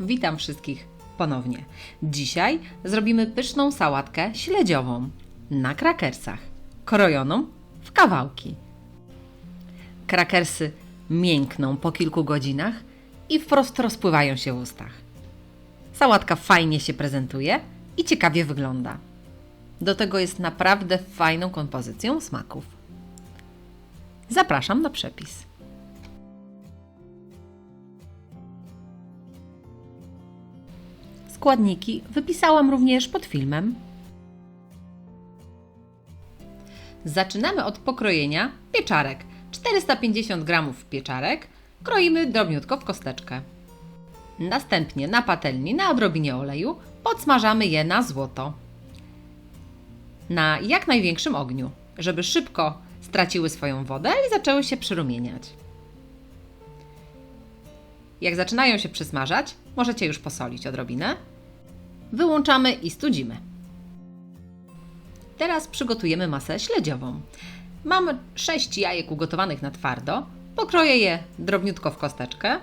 Witam wszystkich ponownie. Dzisiaj zrobimy pyszną sałatkę śledziową na krakersach, krojoną w kawałki. Krakersy miękną po kilku godzinach i wprost rozpływają się w ustach. Sałatka fajnie się prezentuje i ciekawie wygląda. Do tego jest naprawdę fajną kompozycją smaków. Zapraszam na przepis. Składniki wypisałam również pod filmem. Zaczynamy od pokrojenia pieczarek. 450 g pieczarek kroimy drobniutko w kosteczkę. Następnie na patelni na odrobinie oleju podsmażamy je na złoto. Na jak największym ogniu, żeby szybko straciły swoją wodę i zaczęły się przyrumieniać. Jak zaczynają się przysmażać, możecie już posolić odrobinę. Wyłączamy i studzimy. Teraz przygotujemy masę śledziową. Mam 6 jajek ugotowanych na twardo. Pokroję je drobniutko w kosteczkę.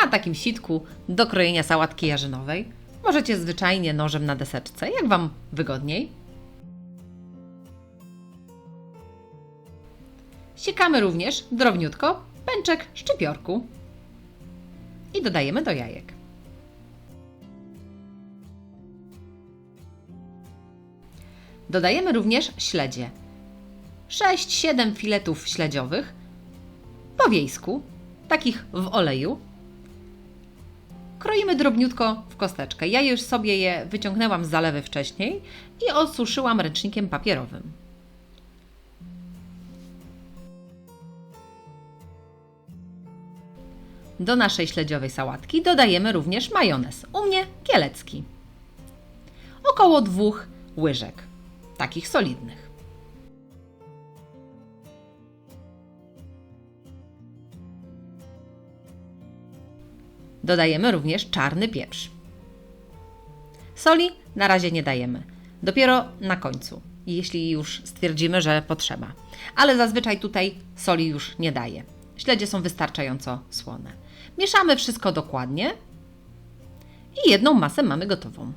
Na takim sitku do krojenia sałatki jarzynowej. Możecie zwyczajnie nożem na deseczce, jak Wam wygodniej. Siekamy również drobniutko pęczek szczypiorku i dodajemy do jajek. Dodajemy również śledzie. 6-7 filetów śledziowych po wiejsku, takich w oleju. Kroimy drobniutko w kosteczkę. Ja już sobie je wyciągnęłam z zalewy wcześniej i osuszyłam ręcznikiem papierowym. Do naszej śledziowej sałatki dodajemy również majonez. U mnie kielecki. Około dwóch łyżek, takich solidnych. Dodajemy również czarny pieprz. Soli na razie nie dajemy. Dopiero na końcu, jeśli już stwierdzimy, że potrzeba. Ale zazwyczaj tutaj soli już nie daję. Śledzie są wystarczająco słone. Mieszamy wszystko dokładnie i jedną masę mamy gotową.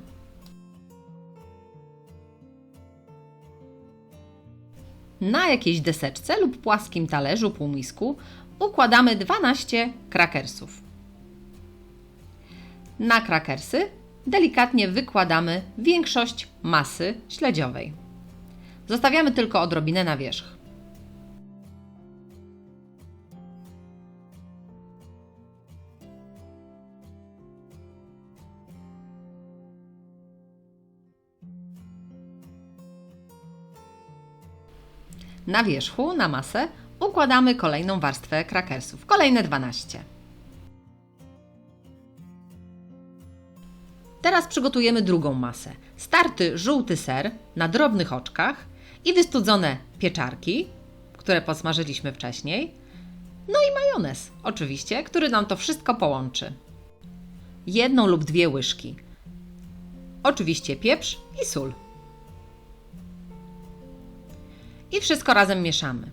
Na jakiejś deseczce lub płaskim talerzu, półmisku układamy 12 krakersów. Na krakersy delikatnie wykładamy większość masy śledziowej. Zostawiamy tylko odrobinę na wierzch. Na wierzchu, na masę, układamy kolejną warstwę krakersów. Kolejne 12. Teraz przygotujemy drugą masę. Starty żółty ser na drobnych oczkach i wystudzone pieczarki, które posmażyliśmy wcześniej. No i majonez, oczywiście, który nam to wszystko połączy. Jedną lub dwie łyżki. Oczywiście pieprz i sól. I wszystko razem mieszamy.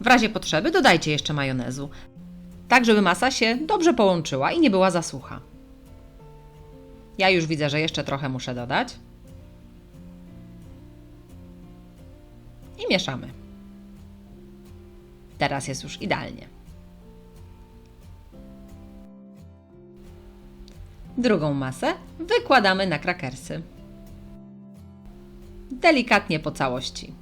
W razie potrzeby dodajcie jeszcze majonezu, tak żeby masa się dobrze połączyła i nie była za sucha. Ja już widzę, że jeszcze trochę muszę dodać. I mieszamy. Teraz jest już idealnie. Drugą masę wykładamy na krakersy. Delikatnie po całości.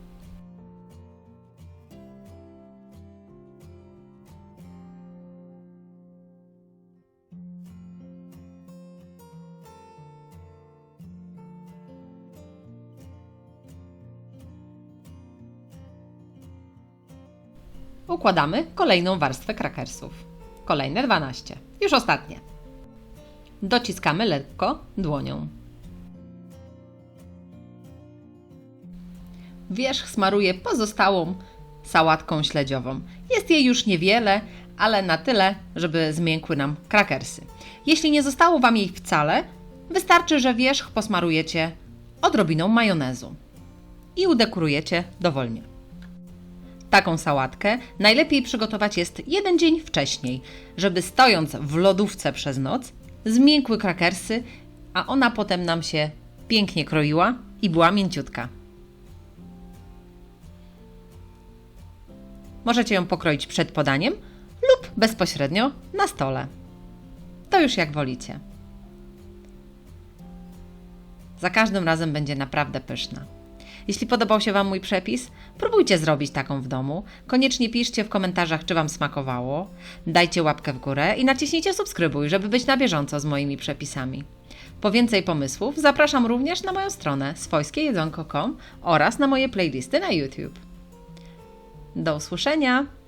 Układamy kolejną warstwę krakersów. Kolejne 12. Już ostatnie. Dociskamy lekko dłonią. Wierzch smaruję pozostałą sałatką śledziową. Jest jej już niewiele, ale na tyle, żeby zmiękły nam krakersy. Jeśli nie zostało Wam jej wcale, wystarczy, że wierzch posmarujecie odrobiną majonezu i udekorujecie dowolnie. Taką sałatkę najlepiej przygotować jest jeden dzień wcześniej, żeby stojąc w lodówce przez noc, zmiękły krakersy, a ona potem nam się pięknie kroiła i była mięciutka. Możecie ją pokroić przed podaniem lub bezpośrednio na stole. To już jak wolicie. Za każdym razem będzie naprawdę pyszna. Jeśli podobał się Wam mój przepis, próbujcie zrobić taką w domu. Koniecznie piszcie w komentarzach, czy Wam smakowało. Dajcie łapkę w górę i naciśnijcie subskrybuj, żeby być na bieżąco z moimi przepisami. Po więcej pomysłów zapraszam również na moją stronę swojskiejedzonko.com oraz na moje playlisty na YouTube. Do usłyszenia!